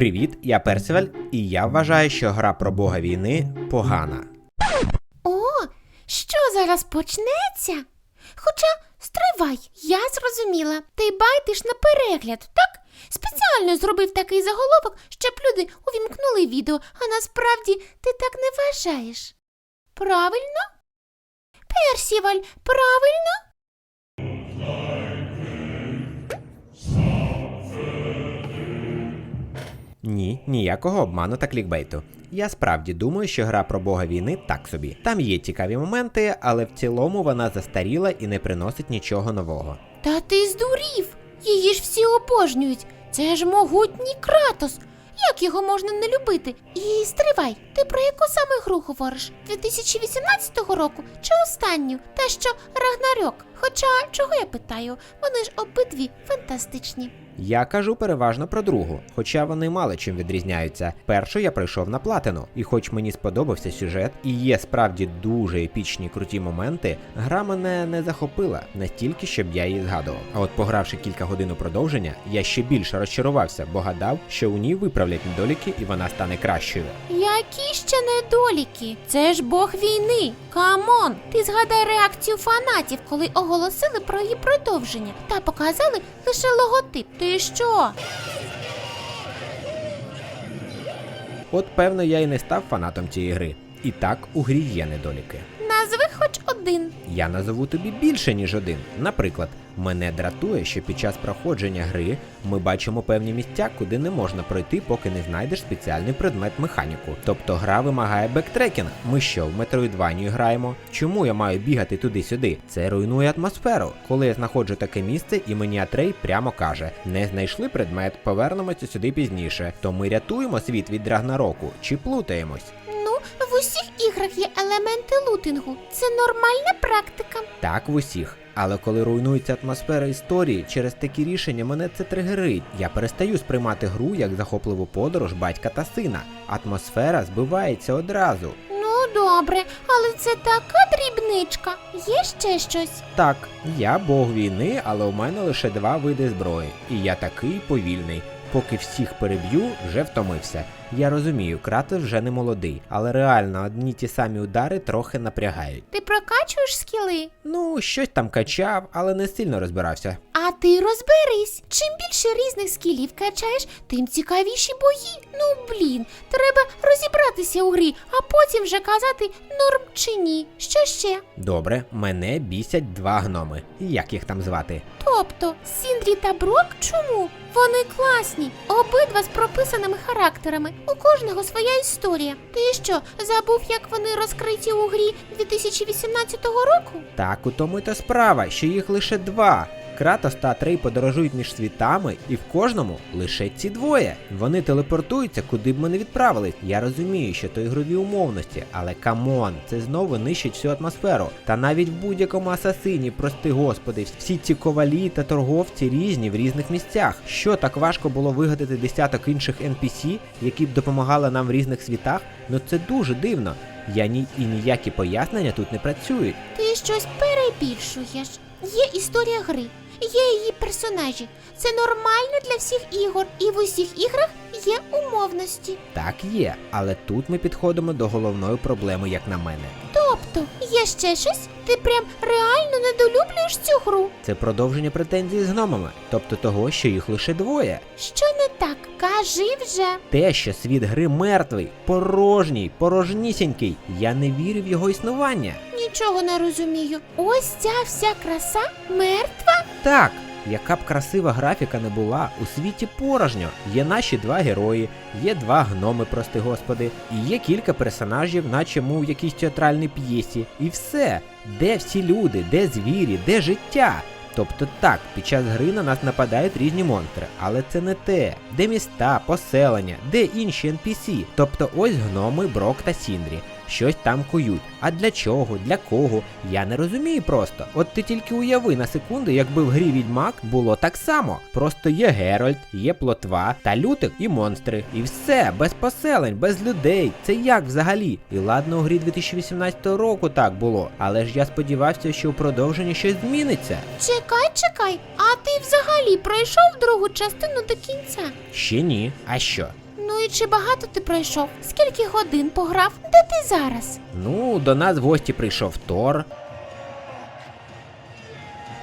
Привіт, я Персиваль, і я вважаю, що гра про бога війни погана. О, що зараз почнеться? Хоча стривай, я зрозуміла. Ти байтиш на перегляд, так? Спеціально зробив такий заголовок, щоб люди увімкнули відео, а насправді ти так не вважаєш. Правильно? Персіваль, правильно? Ні, ніякого обману та клікбейту. Я справді думаю, що гра про бога війни так собі. Там є цікаві моменти, але в цілому вона застаріла і не приносить нічого нового. Та ти здурів. Її ж всі обожнюють. Це ж могутній Кратос. Як його можна не любити? І стривай, ти про яку саме гру говориш? 2018 року чи останню? Та що Рагнарьок? Хоча чого я питаю? Вони ж обидві фантастичні. Я кажу переважно про другу, хоча вони мало чим відрізняються. Першу я пройшов на платину, і хоч мені сподобався сюжет і є справді дуже епічні круті моменти, гра мене не захопила настільки, щоб я її згадував. А от погравши кілька годин у продовження, я ще більше розчарувався, бо гадав, що у ній виправлять недоліки і вона стане кращою. Які ще недоліки? Це ж Бог війни. Камон! Ти згадай реакцію фанатів, коли оголосили про її продовження та показали лише логотип. Ти що? От певно я і не став фанатом цієї гри. І так у грі є недоліки. Назви хоч один. Я назову тобі більше, ніж один. Наприклад, мене дратує, що під час проходження гри ми бачимо певні місця, куди не можна пройти, поки не знайдеш спеціальний предмет механіку. Тобто гра вимагає бектрекінг. Ми що, в Metroidvania граємо? Чому я маю бігати туди-сюди? Це руйнує атмосферу. Коли я знаходжу таке місце, і мені Атрей прямо каже: не знайшли предмет, повернемося сюди пізніше. То ми рятуємо світ від Рагнароку чи плутаємось. В усіх іграх є елементи лутингу. Це нормальна практика. Так в усіх. Але коли руйнується атмосфера історії, через такі рішення мене це тригерить. Я перестаю сприймати гру як захопливу подорож батька та сина. Атмосфера збивається одразу. Ну, добре, але це така дрібничка. Є ще щось? Так, я бог війни, але у мене лише два види зброї, і я такий повільний. Поки всіх переб'ю, вже втомився. Я розумію, Кратос вже не молодий, але реально одні ті самі удари трохи напрягають. Ти прокачуєш скіли? Ну, щось там качав, але не сильно розбирався. А ти розберись. Чим більше різних скілів качаєш, тим цікавіші бої. Ну блін, треба розібратися у грі, а потім вже казати норм чи ні. Що ще? Добре, мене бісять два гноми. Як їх там звати? Тобто, Сіндрі та Брок чому? Вони класні, обидва з прописаними характерами. У кожного своя історія. Ти що, забув, як вони розкриті у грі 2018 року? Так у тому й то справа, що їх лише два. Кратос та Атрей подорожують між світами, і в кожному лише ці двоє. Вони телепортуються, куди б ми не відправились. Я розумію, що то ігрові умовності, але камон, це знову нищить всю атмосферу. Та навіть в будь-якому асасині, прости господи, всі ці ковалі та торговці різні в різних місцях. Що так важко було вигадати десяток інших NPC, які б допомагали нам в різних світах? Ну це дуже дивно. Я ні і ніякі пояснення тут не працюють. Ти щось перебільшуєш. Є історія гри, є її персонажі. Це нормально для всіх ігор, і в усіх іграх є умовності. Так є, але тут ми підходимо до головної проблеми, як на мене. Тобто, є ще щось? Ти прям реально недолюблюєш цю гру? Це продовження претензій з гномами, тобто того, що їх лише двоє. Що не так? Кажи вже. Те, що світ гри мертвий, порожній, порожнісінький. Я не вірю в його існування. Нічого не розумію. Ось ця вся краса мертва? Так, яка б красива графіка не була, у світі порожньо. Є наші два герої, є два гноми, прости господи, і є кілька персонажів, наче мов в якійсь театральній п'єсі. І все. Де всі люди, де звірі, де життя? Тобто так, під час гри на нас нападають різні монстри, але це не те. Де міста, поселення, де інші NPC? Тобто ось гноми, Брок та Сіндрі. Щось там кують. А для чого, для кого? Я не розумію просто. От ти тільки уяви на секунду, якби в грі Відьмак було так само. Просто є Геральт, є плотва та лютик і монстри. І все, без поселень, без людей. Це як взагалі? І ладно, у грі 2018 року так було. Але ж я сподівався, що у продовженні щось зміниться. Чекай, чекай, а ти взагалі пройшов другу частину до кінця? Ще ні. А що? Ну і чи багато ти пройшов? Скільки годин пограв? Де ти зараз? Ну, до нас в гості прийшов Тор.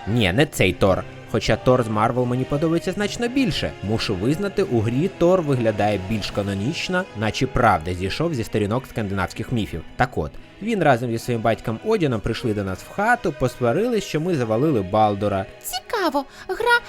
Ні, не цей Тор. Хоча Тор з Марвел мені подобається значно більше. Мушу визнати, у грі Тор виглядає більш канонічно, наче правда зійшов зі сторінок скандинавських міфів. Так от, він разом зі своїм батьком Одіном прийшли до нас в хату, посварились, що ми завалили Балдора. Цікаво, гра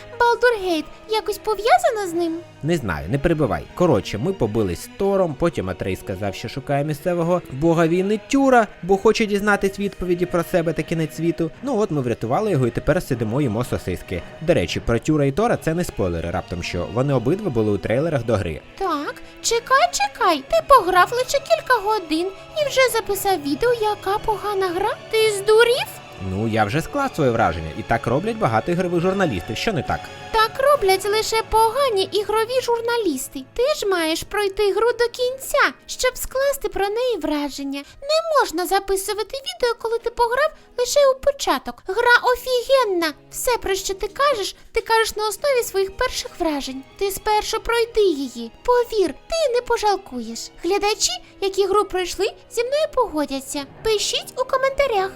Gate якось пов'язана з ним? Не знаю, не перебивай. Коротше, ми побились з Тором, потім Атрей сказав, що шукає місцевого бога війни Тюра, бо хоче дізнатись відповіді про себе та кінець світу. Ну от ми врятували його і тепер сидимо їмо сосиски. До речі, про Тюра і Тора це не спойлери, раптом що вони обидва були у трейлерах до гри. Так, чекай, чекай. Ти пограв лише кілька годин і вже записав відео, яка погана гра. Ти здурів? Ну я вже склав своє враження, і так роблять багато ігрових журналістів. Що не так? Так роблять лише погані ігрові журналісти. Ти ж маєш пройти гру до кінця, щоб скласти про неї враження. Не можна записувати відео, коли ти пограв лише у початок. Гра офігенна. Все, про що ти кажеш, ти кажеш на основі своїх перших вражень. Ти спершу пройди її. Повір, ти не пожалкуєш. Глядачі, які гру пройшли, зі мною погодяться. Пишіть у коментарях.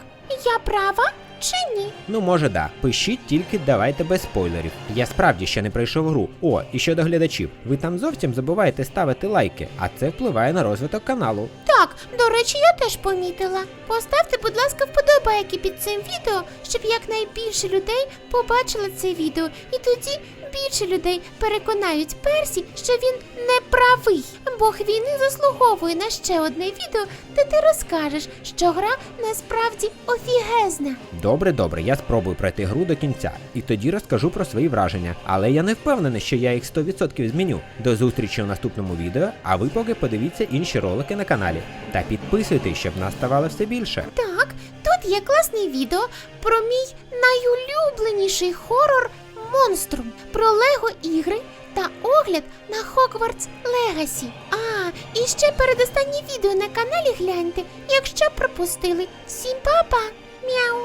Я права чи ні? Ну, може, да. Пишіть тільки давайте без спойлерів. Я справді ще не пройшов гру. О, і щодо глядачів, ви там зовсім забуваєте ставити лайки, а це впливає на розвиток каналу. Так, до речі, я теж помітила. Поставте, будь ласка, вподобайки під цим відео, щоб якнайбільше людей побачили це відео. І тоді більше людей переконають Персі, що він не правий. Бог війни заслуговує на ще одне відео, де ти розкажеш, що гра насправді офігезна. Добре, добре, я спробую пройти гру до кінця, і тоді розкажу про свої враження. Але я не впевнений, що я їх 100% зміню. До зустрічі у наступному відео, а ви поки подивіться інші ролики на каналі. Та підписуйтесь, щоб нас ставало все більше. Так, тут є класне відео про мій найулюбленіший хорор Монструм, про Лего ігри та огляд на Хогвартс Легасі. А, і ще передостаннє відео на каналі гляньте, якщо пропустили. Всім па-па! Мяу!